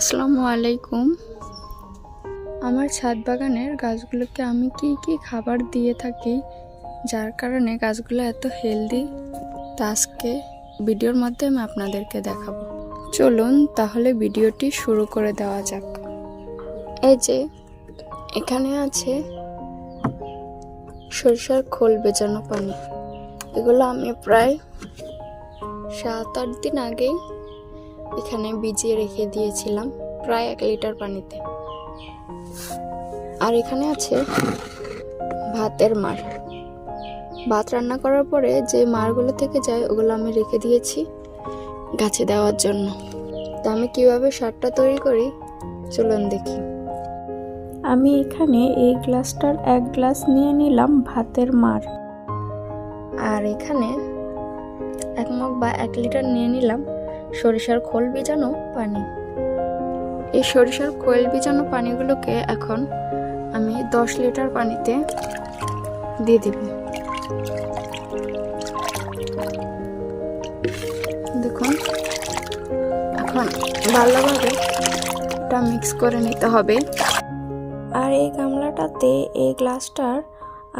আসসালামু আলাইকুম। আমার ছাদ বাগানের গাছগুলোকে আমি কি কি খাবার দিয়ে থাকি, যার কারণে গাছগুলো এত হেলদি তা আজকে ভিডিওর মাধ্যমে আপনাদেরকে দেখাবো। চলুন তাহলে ভিডিওটি শুরু করে দেওয়া যাক। এই যে, এখানে আছে সরিষার খোল বেজানো পানি। এগুলো আমি প্রায় সাত আট দিন আগেই এখানে ভিজিয়ে রেখে দিয়েছিলাম প্রায় এক লিটার পানিতে। আর এখানে আছে ভাতের মার। ভাত রান্না করার পরে যে মারগুলো থেকে যায় ওগুলো আমি রেখে দিয়েছি গাছে দেওয়ার জন্য। তা আমি কীভাবে সারটা তৈরি করি চলুন দেখি। আমি এখানে এই গ্লাসটার এক গ্লাস নিয়ে নিলাম ভাতের মার। আর এখানে এক মগ বা এক লিটার নিয়ে নিলাম সরিষার খোল ভিজানো পানি। এই সরিষার খোল ভিজানো পানিগুলোকে এখন আমি দশ লিটার পানিতে দিয়ে দিব। দেখুন, এখন ভালোভাবে এটা মিক্স করে নিতে হবে। আর এই গামলাটাতে এই গ্লাসটার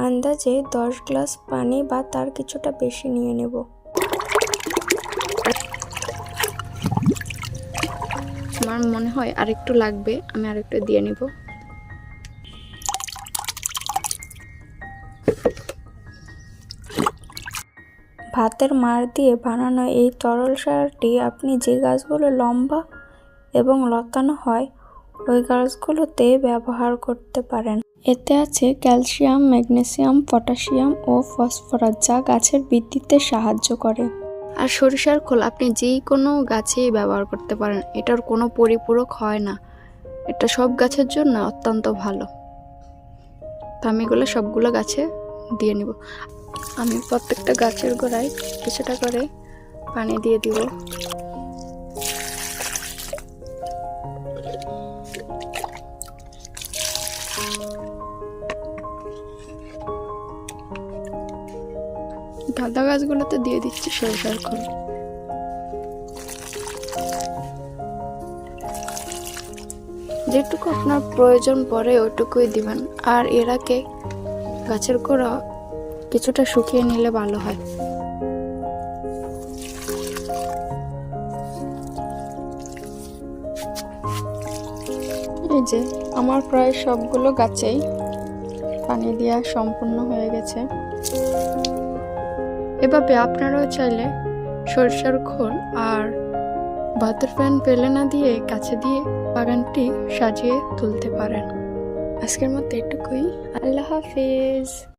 আন্দাজে দশ গ্লাস পানি বা তার কিছুটা বেশি নিয়ে নেব। আমার মনে হয় আরেকটু লাগবে, আমি আরেকটু দিয়ে নিব। ভাতের মার দিয়ে বানানো এই তরল সারটি আপনি যে গাছগুলো লম্বা এবং লতানো হয়, ওই গাছগুলোতে ব্যবহার করতে পারেন। এতে আছে ক্যালসিয়াম, ম্যাগনেসিয়াম, পটাশিয়াম ও ফসফরাস, যা গাছের বৃদ্ধিতে সাহায্য করে। আর সরিষার খোল আপনি যেই কোনো গাছেই ব্যবহার করতে পারেন, এটার কোনো পরিপূরক হয় না। এটা সব গাছের জন্য অত্যন্ত ভালো। তো আমি এগুলো সবগুলো গাছে দিয়ে নিব। আমি প্রত্যেকটা গাছের গোড়ায় কিছুটা করে পানি দিয়ে দিব। গাঁদা গাছগুলোতে দিয়ে দিচ্ছি সরিষার খোল যেটুকু আপনার প্রয়োজন পড়ে ওইটুকুই দিবেন। আর এরাকে গাছের গোড়া কিছুটা শুকিয়ে নিলে ভালো হয়। এই যে, আমার প্রায় সবগুলো গাছেই পানি দেওয়া সম্পূর্ণ হয়ে গেছে। এভাবে আপনারাও চাইলে সরিষার খোল আর ভাতের ফ্যান ফেলে না দিয়ে কাছে দিয়ে বাগানটি সাজিয়ে তুলতে পারেন। আজকের মতো এটুকুই। আল্লাহ হাফিজ।